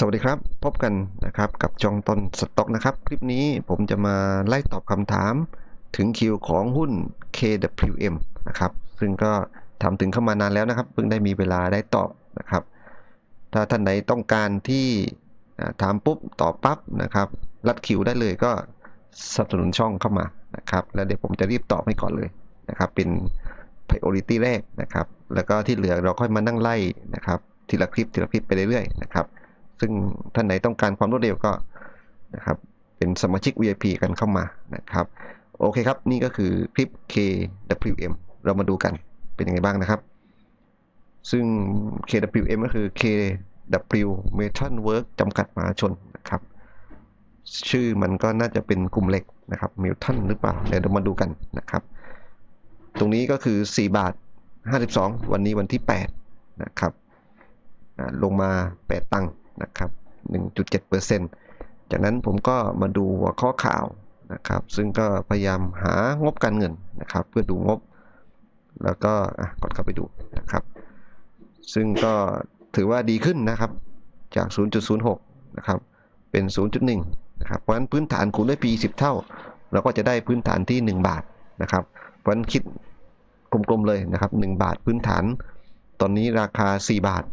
สวัสดีครับ พบกันนะครับกับจองตนสต็อกนะครับ คลิปนี้ผมจะมาไล่ตอบคำถามถึงคิวของหุ้น KWM นะครับ ซึ่งก็ทำถึงเข้ามานานแล้วนะครับ เพิ่งได้มีเวลาได้ตอบนะครับ ถ้าท่านไหนต้องการที่ถามปุ๊บตอบปั๊บนะครับรัดคิวได้เลยก็สนับสนุนช่องเข้ามานะครับ แล้วเดี๋ยวผมจะรีบตอบให้ก่อนเลยนะครับ เป็น priority แรกนะครับ แล้วก็ที่เหลือเราค่อยมานั่งไล่นะครับทีละคลิปทีละคลิปไปเรื่อยๆนะครับ ซึ่งท่านไหนต้องการความรวดเร็วก็นะครับเป็นสมาชิก VIP กันเข้ามานะครับโอเคครับ นี่ก็คือคลิป KWM เรามาดูกันเป็นยังไงบ้างนะครับ ซึ่ง KWM ก็คือ KW Metal Work จำกัดมหาชนนะครับ ชื่อมันก็น่าจะเป็นกลุ่มเหล็กนะครับมิลตันหรือเปล่าเดี๋ยวเรามาดูกันนะครับ ตรงนี้ก็คือ 4 บาท 52 วันนี้วันที่ 8 นะครับลงมา 8 ตังค์ นะครับ 1.7%จากนั้นผมก็มาดูหัวข้อข่าวนะครับ ซึ่งก็พยายามหางบการเงินนะครับ เพื่อดูงบ แล้วก็กดเข้าไปดูนะครับ ซึ่งก็ถือว่าดีขึ้นนะครับจาก 0.06 นะครับ เป็น 0.1 นะครับ เพราะฉะนั้นพื้นฐานคูณด้วย P 10 เท่า เราก็จะได้พื้นฐานที่ 1 บาทนะครับ เพราะฉะนั้นคิดกลมๆเลยนะครับ 1 บาทพื้นฐาน ตอนนี้ราคา 4 บาท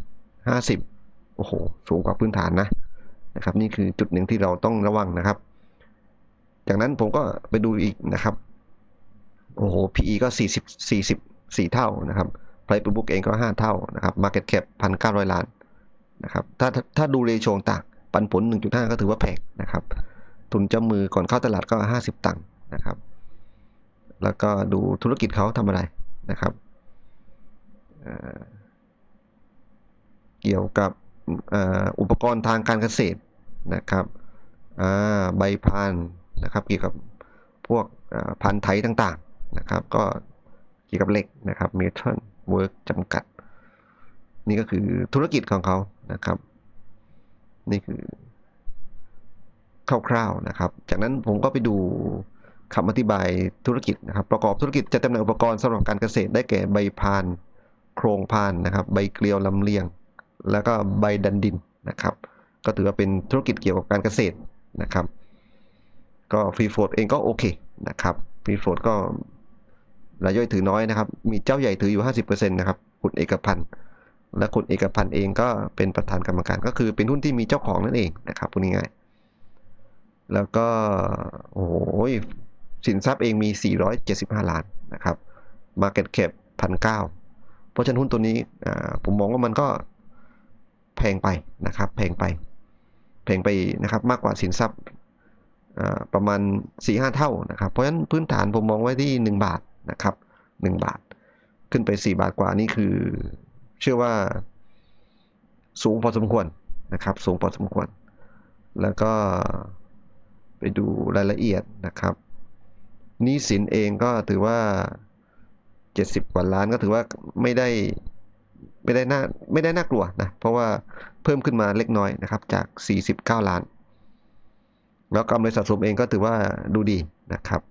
50 โอ้โห สูงกว่าพื้นฐานนะนะครับ นี่คือจุดหนึ่งที่เราต้องระวังนะครับ จากนั้นผมก็ไปดูอีกนะครับ โอ้โห PE ก็ 40 40 4 เท่านะครับ Price per book เองก็ 5 เท่านะครับ Market cap 1,900 ล้านนะครับถ้าถ้าดูเรโชต่างปันผล 1.5 ก็ถือว่าแพงนะครับ ทุนเจ้ามือก่อนเข้าตลาดก็ 50 ตังค์นะครับ แล้วก็ดูธุรกิจเขาทำอะไรนะครับ เกี่ยวกับ อุปกรณ์ทางการเกษตรนะครับใบพานนะครับเกี่ยวกับพวกพันธุ์ไทยต่างๆนะครับ ก็เกี่ยวกับเหล็กนะครับเมทัลเวิร์กจำกัด นี่ก็คือธุรกิจของเขานะครับ นี่คือคร่าวๆนะครับ จากนั้นผมก็ไปดูคำอธิบายธุรกิจนะครับ ประกอบธุรกิจจะจำหน่ายอุปกรณ์สำหรับการเกษตรได้แก่ใบพาน โครงพานนะครับ ใบเกลียวลำเลียง แล้วก็ใบดันดินนะครับ ก็ถือว่าเป็นธุรกิจเกี่ยวกับการเกษตรนะครับ ก็ฟรีโฟดเองก็โอเคนะครับฟรีโฟดก็รายย่อยถือน้อยนะครับ มีเจ้าใหญ่ถืออยู่ 50%นะครับ คุณเอกพันธ์ และคุณเอกพันธ์เองก็เป็นประธานกรรมการ ก็คือเป็นหุ้นที่มีเจ้าของนั่นเองนะครับพูดง่ายๆแล้วก็โอ้โหสินทรัพย์เองมี 475 ล้านนะครับ Market Cap 1,900เพราะฉะนั้นหุ้นตัวนี้ผมมองว่ามันก็ แพงไปนะครับ แพงไป แพงไปนะครับ มากกว่าสินทรัพย์ประมาณ 4-5 เท่านะครับ เพราะฉะนั้นพื้นฐานผมมองไว้ที่ 1 บาทนะครับ 1 บาท ขึ้นไป 4 บาทกว่านี่คือ เชื่อว่าสูงพอสมควรนะครับ สูงพอสมควร แล้วก็ไปดูรายละเอียดนะครับนี้สินเองก็ถือว่า 70 กว่าล้านก็ถือว่าไม่ได้ ไม่ได้น่าไม่ได้น่ากลัวนะเพราะว่าเพิ่มขึ้นมาเล็กน้อยนะครับจาก 49 ล้าน แล้วกำไรสะสมเองก็ถือว่าดูดีนะครับ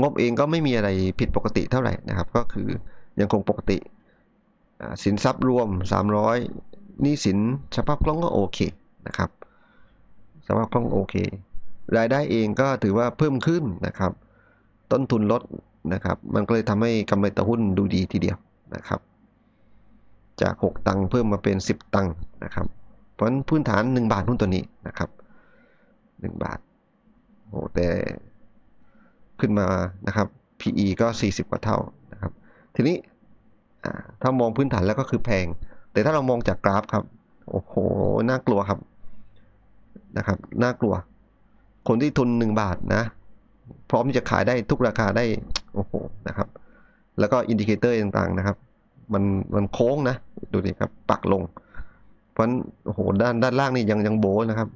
งบเองก็ไม่มีอะไรผิดปกติเท่าไหร่นะครับ ก็คือยังคงปกติสินทรัพย์รวม 300นี้สินสภาพคล่องก็โอเคนะครับสภาพคล่องโอเค รายได้เองก็ถือว่าเพิ่มขึ้นนะครับ ต้นทุนลดนะครับ มันก็เลยทำให้กำไรต่อหุ้นดูดีทีเดียวนะครับ จาก 6 ตังค์เพิ่มมาเป็น 10 ตังค์นะครับ เพราะฉะนั้นพื้นฐาน 1 บาทหุ้นตัวนี้นะครับ 1 บาทโอ้แต่ขึ้นมานะครับ PE ก็ 40 กว่าเท่านะครับ ทีนี้ถ้ามองพื้นฐานแล้วก็คือแพง แต่ถ้าเรามองจากกราฟครับ โอ้โห น่ากลัวครับนะครับ น่ากลัว คนที่ทุนหนึ่งบาทนะ พร้อมที่จะขายได้ทุกราคาได้ โอ้โห นะครับ แล้วก็อินดิเคเตอร์ต่างๆนะครับ มันมันโค้งนะ ดูดิครับ ปักลง เพราะฉะนั้นโอ้โหด้านด้านล่างนี่ยังยังโบนะครับ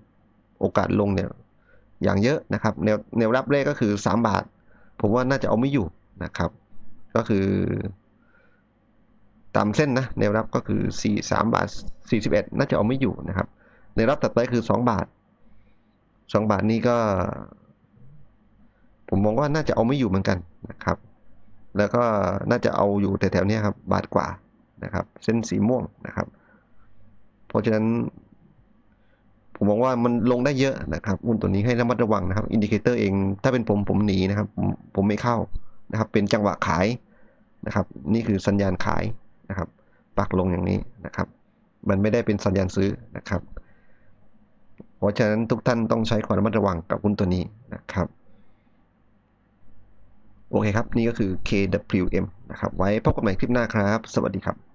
โอกาสลงเนี่ย อย่างเยอะนะครับแนวแนวรับแรกก็คือ 3 บาท ผมว่าน่าจะเอาไม่อยู่นะครับ ก็คือ ตามเส้นนะแนวรับก็คือ4 3บาท41 น่าจะเอาไม่อยู่นะครับแนวรับถัดไปคือ 2 บาท 2 บาทนี้ก็ ผมมองว่าน่าจะเอาไม่อยู่เหมือนกันนะครับ แล้วก็น่าจะเอาอยู่แถวๆนี้ครับ บาทกว่านะครับ เส้นสีม่วงนะครับ เพราะฉะนั้น ผมมองว่ามันลงได้เยอะนะครับหุ้นตัวนี้ให้ระมัดระวังนะครับ อินดิเคเตอร์เอง ถ้าเป็นผมผมหนีนะครับ ผมผมไม่เข้านะครับ เป็นจังหวะขายนะครับ นี่คือสัญญาณขายนะครับ ปักลงอย่างนี้นะครับ มันไม่ได้เป็นสัญญาณซื้อนะครับ เพราะฉะนั้นทุกท่านต้องใช้ความระมัดระวังกับหุ้นตัวนี้นะครับ โอเคครับ นี่ก็คือ KWM นะครับ ไว้พบกันใหม่คลิปหน้าครับ สวัสดีครับ